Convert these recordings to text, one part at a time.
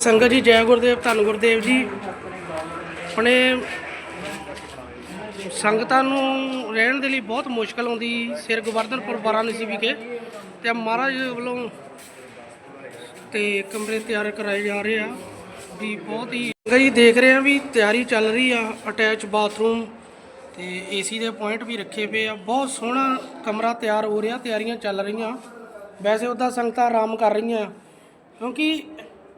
ਸੰਗਤ ਜੀ, ਜੈ ਗੁਰਦੇਵ, ਧੰਨ ਗੁਰਦੇਵ ਜੀ। ਆਪਣੇ ਸੰਗਤਾਂ ਨੂੰ ਰਹਿਣ ਦੇ ਲਈ ਬਹੁਤ ਮੁਸ਼ਕਲ ਆਉਂਦੀ ਸਿਰ ਗਵਰਧਨਪੁਰ ਵਾਰਾਣਸੀ ਵਿਖੇ। ਤੇ ਮਹਾਰਾਜ ਵੱਲੋਂ ਤੇ ਕਮਰੇ ਤਿਆਰ ਕਰਾਏ ਜਾ ਰਹੇ ਆ ਵੀ ਬਹੁਤ ਹੀ ਸੰਗਤ ਜੀ, ਦੇਖ ਰਹੇ ਆ ਵੀ ਤਿਆਰੀ ਚੱਲ ਰਹੀ ਆ ਅਟੈਚ ਬਾਥਰੂਮ ਤੇ ਏਸੀ ਦੇ ਪੁਆਇੰਟ ਵੀ ਰੱਖੇ ਪਏ ਆ। ਬਹੁਤ ਸੋਹਣਾ ਕਮਰਾ ਤਿਆਰ ਹੋ ਰਿਹਾ, ਤਿਆਰੀਆਂ ਚੱਲ ਰਹੀਆਂ। ਵੈਸੇ ਉਹਦਾ ਸੰਗਤਾਂ ਆਰਾਮ ਕਰ ਰਹੀਆਂ, ਕਿਉਂਕਿ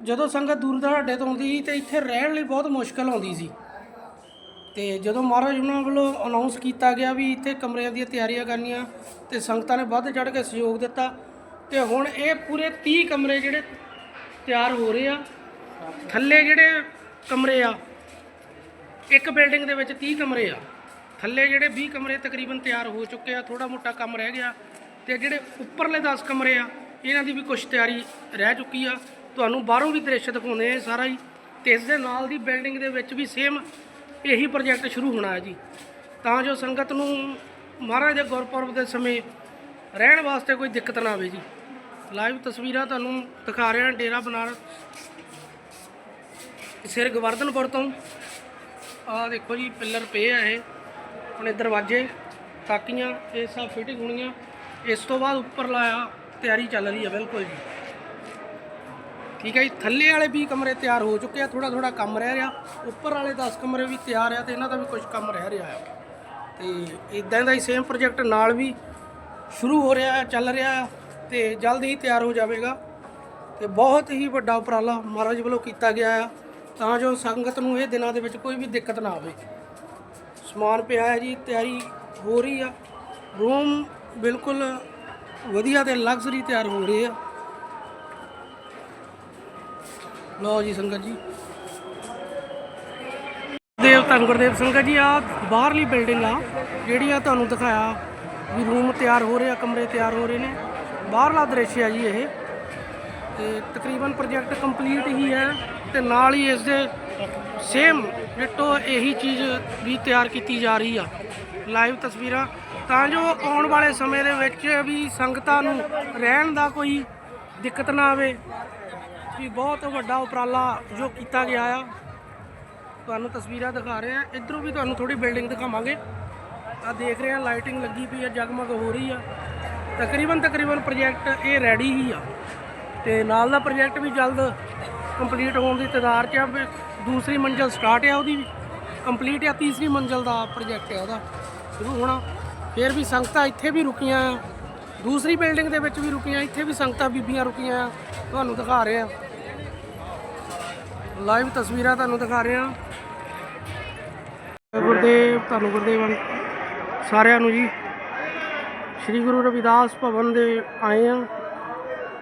ਜਦੋਂ ਸੰਗਤ ਦੂਰ ਦਰਾਡੇ ਤੋਂ ਆਉਂਦੀ ਸੀ ਤੇ ਇੱਥੇ ਰਹਿਣ ਲਈ ਬਹੁਤ ਮੁਸ਼ਕਲ ਆਉਂਦੀ ਸੀ। ਤੇ ਜਦੋਂ ਮਹਾਰਾਜ ਉਹਨਾਂ ਵੱਲੋਂ ਅਨਾਉਂਸ ਕੀਤਾ ਗਿਆ ਵੀ ਇੱਥੇ ਕਮਰਿਆਂ ਦੀਆਂ ਤਿਆਰੀਆਂ ਕਰਨੀਆਂ ਤੇ ਸੰਗਤਾਂ ਨੇ ਵੱਧ ਚੜ੍ਹ ਕੇ ਸਹਿਯੋਗ ਦਿੱਤਾ, ਤੇ ਹੁਣ ਇਹ ਪੂਰੇ 30 ਕਮਰੇ ਜਿਹੜੇ ਤਿਆਰ ਹੋ ਰਹੇ ਆ, ਥੱਲੇ ਜਿਹੜੇ ਕਮਰੇ ਆ, ਇੱਕ ਬਿਲਡਿੰਗ ਦੇ ਵਿੱਚ 30 ਕਮਰੇ ਆ, ਥੱਲੇ ਜਿਹੜੇ 20 ਕਮਰੇ ਤਕਰੀਬਨ ਤਿਆਰ ਹੋ ਚੁੱਕੇ ਆ ਥੋੜਾ ਮੋਟਾ ਕੰਮ ਰਹਿ ਗਿਆ ਤੇ ਜਿਹੜੇ ਉੱਪਰਲੇ 10 ਕਮਰੇ ਆ, ਇਹਨਾਂ ਦੀ ਵੀ ਕੁਝ ਤਿਆਰੀ ਰਹਿ ਚੁੱਕੀ ਆ। ਤੁਹਾਨੂੰ ਬਾਹਰੋਂ ਵੀ ਦ੍ਰਿਸ਼ ਦਿਖਾਉਂਦੇ ਆ ਸਾਰਾ ਹੀ। ਤੇ ਇਸ ਦੇ ਨਾਲ ਦੀ ਬਿਲਡਿੰਗ ਦੇ ਵਿੱਚ ਵੀ ਸੇਮ ਇਹੀ ਪ੍ਰੋਜੈਕਟ ਸ਼ੁਰੂ ਹੋਣਾ ਹੈ ਜੀ। ਤਾਂ ਜੋ ਸੰਗਤ ਨੂੰ ਮਹਾਰਾਜ ਦੇ ਗੁਰਪੁਰਬ ਦੇ ਸਮੇਂ ਰਹਿਣ ਵਾਸਤੇ ਕੋਈ ਦਿੱਕਤ ਨਾ ਆਵੇ ਜੀ। ਲਾਈਵ ਤਸਵੀਰਾਂ ਤੁਹਾਨੂੰ ਦਿਖਾ ਰਿਹਾ ਡੇਰਾ ਬਨਾਰਸ ਸਿਰ ਗਵਰਧਨਪੁਰ ਤੋਂ। ਆਹ ਦੇਖੋ ਜੀ ਪਿੱਲਰ ਪਏ ਆ ਇਹ। ਆਪਣੇ ਦਰਵਾਜ਼ੇ ਤਾਕੀਆਂ, ਇਹ ਸਭ ਫਿਟਿੰਗ ਹੋਣੀਆਂ। ਇਸ ਤੋਂ ਬਾਅਦ ਉੱਪਰ ਲਾਇਆ ਤਿਆਰੀ ਚੱਲ ਰਹੀ ਹੈ ਬਿਲਕੁਲ ਜੀ। ਠੀਕ ਹੈ ਜੀ? ਥੱਲੇ ਵਾਲੇ ਵੀ ਕਮਰੇ ਤਿਆਰ ਹੋ ਚੁੱਕੇ ਆ ਥੋੜਾ ਥੋੜਾ ਕੰਮ ਰਹਿ ਰਿਹਾ। ਉੱਪਰ ਵਾਲੇ 10 ਕਮਰੇ ਵੀ ਤਿਆਰ ਆ ਤੇ ਇਹਨਾਂ ਦਾ ਵੀ ਕੁਝ ਕੰਮ ਰਹਿ ਰਿਹਾ ਆ। ਤੇ ਇਦਾਂ ਦਾ ਹੀ ਸੇਮ ਪ੍ਰੋਜੈਕਟ ਨਾਲ ਵੀ ਸ਼ੁਰੂ ਹੋ ਰਿਹਾ ਚੱਲ ਰਿਹਾ ਹੈ ਤੇ ਜਲਦ ਹੀ ਤਿਆਰ ਹੋ ਜਾਵੇਗਾ। ਤੇ ਬਹੁਤ ਹੀ ਵੱਡਾ ਉਪਰਾਲਾ ਮਹਾਰਾਜ ਵੱਲੋਂ ਕੀਤਾ ਗਿਆ ਆ। ਤਾਂ ਜੋ ਸੰਗਤ ਨੂੰ ਇਹ ਦਿਨਾਂ ਦੇ ਵਿੱਚ ਕੋਈ ਵੀ ਦਿੱਕਤ ਨਾ ਆਵੇ। ਸਮਾਨ ਪਿਆ ਹੈ ਜੀ, ਤਿਆਰੀ ਹੋ ਰਹੀ ਆ। ਰੂਮ ਬਿਲਕੁਲ ਵਧੀਆ ਤੇ ਲਗਜ਼ਰੀ ਤਿਆਰ ਹੋ ਰਹੇ ਆ। ਲਓ ਜੀ ਸੰਗਤ ਜੀ। ਦੇਵ ਧੰਨ ਗੁਰਦੇਵ ਸੰਗਤ ਜੀ ਆ ਬਾਹਰਲੀ ਬਿਲਡਿੰਗ ਆ, ਜਿਹੜੀ ਆ ਤੁਹਾਨੂੰ ਦਿਖਾਇਆ ਵੀ ਰੂਮ ਤਿਆਰ ਹੋ ਰਹੇ ਆ, ਕਮਰੇ ਤਿਆਰ ਹੋ ਰਹੇ ਨੇ। ਬਾਹਰਲਾ ਦ੍ਰਿਸ਼ ਆ ਜੀ ਇਹ। ਤੇ ਤਕਰੀਬਨ ਪ੍ਰੋਜੈਕਟ ਕੰਪਲੀਟ ਹੀ ਹੈ ਤੇ ਨਾਲ ਹੀ ਇਸ ਦੇ ਸੇਮ ਡਿਟੋ ਇਹੀ ਚੀਜ਼ ਵੀ ਤਿਆਰ ਕੀਤੀ ਜਾ ਰਹੀ ਆ ਲਾਈਵ ਤਸਵੀਰਾਂ। ਤਾਂ ਜੋ ਆਉਣ ਵਾਲੇ ਸਮੇਂ ਦੇ ਵਿੱਚ ਵੀ ਸੰਗਤਾਂ ਨੂੰ ਰਹਿਣ ਦਾ ਕੋਈ ਦਿੱਕਤ ਨਾ ਆਵੇ ਵੀ ਬਹੁਤ ਵੱਡਾ ਉਪਰਾਲਾ ਜੋ ਕੀਤਾ ਗਿਆ ਆ। ਤੁਹਾਨੂੰ ਤਸਵੀਰਾਂ ਦਿਖਾ ਰਹੇ ਆ ਇਧਰੋਂ ਵੀ ਤੁਹਾਨੂੰ ਥੋੜੀ ਬਿਲਡਿੰਗ ਦਿਖਾਵਾਂਗੇ। ਆ ਦੇਖ ਰਹੇ ਆ ਲਾਈਟਿੰਗ ਲੱਗੀ ਪਈ ਆ, ਜਗਮਗ ਹੋ ਰਹੀ ਆ। ਤਕਰੀਬਨ ਤਕਰੀਬਨ ਪ੍ਰੋਜੈਕਟ ਇਹ ਰੈਡੀ ਹੀ ਆ। ਤੇ ਨਾਲ ਦਾ ਪ੍ਰੋਜੈਕਟ ਵੀ ਜਲਦ ਕੰਪਲੀਟ ਹੋਣ ਦੀ ਤਦਾਰ 'ਚ ਆ। ਵੀ ਦੂਸਰੀ ਮੰਜ਼ਲ ਸਟਾਰਟ ਆ ਉਹਦੀ ਵੀ। ਕੰਪਲੀਟ ਆ, ਤੀਸਰੀ ਮੰਜ਼ਲ ਦਾ ਪ੍ਰੋਜੈਕਟ ਆ ਉਹਦਾ। ਸ਼ੁਰੂ ਹੋਣਾ। ਫਿਰ ਵੀ ਸੰਗਤਾਂ ਇੱਥੇ ਵੀ ਰੁਕੀਆਂ ਆ। ਦੂਸਰੀ ਬਿਲਡਿੰਗ ਦੇ ਵਿੱਚ ਵੀ ਰੁਕੀਆਂ, ਇੱਥੇ ਵੀ ਸੰਗਤਾਂ ਬੀਬੀਆਂ ਰੁਕੀਆਂ ਤੁਹਾਨੂੰ ਦਿਖਾ ਰਹੇ ਆ। ਲਾਈਵ ਤਸਵੀਰਾਂ ਤੁਹਾਨੂੰ ਦਿਖਾ ਰਹੇ ਆ। ਗੁਰਦੇਵ, ਤੁਹਾਨੂੰ ਗੁਰਦੇਵ ਸਾਰਿਆਂ ਨੂੰ ਜੀ। ਸ੍ਰੀ ਗੁਰੂ ਰਵਿਦਾਸ ਭਵਨ ਦੇ ਆਏ ਆ।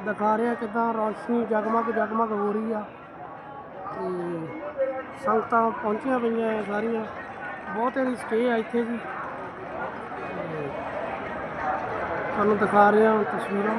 ਦਿਖਾ ਰਿਹਾ ਕਿਦਾਂ ਰੌਸ਼ਨੀ ਜਗਮਗ ਜਗਮਗ ਹੋ ਰਹੀ ਆ। ਤੇ ਸੰਗਤਾਂ ਪਹੁੰਚੀਆਂ ਪਈਆਂ ਸਾਰੀਆਂ। ਬਹੁਤ ਇਹਦੀ ਸਟੇ ਆ ਇੱਥੇ ਜੀ ਤੇ ਤੁਹਾਨੂੰ ਦਿਖਾ ਰਿਹਾ ਤਸਵੀਰਾਂ।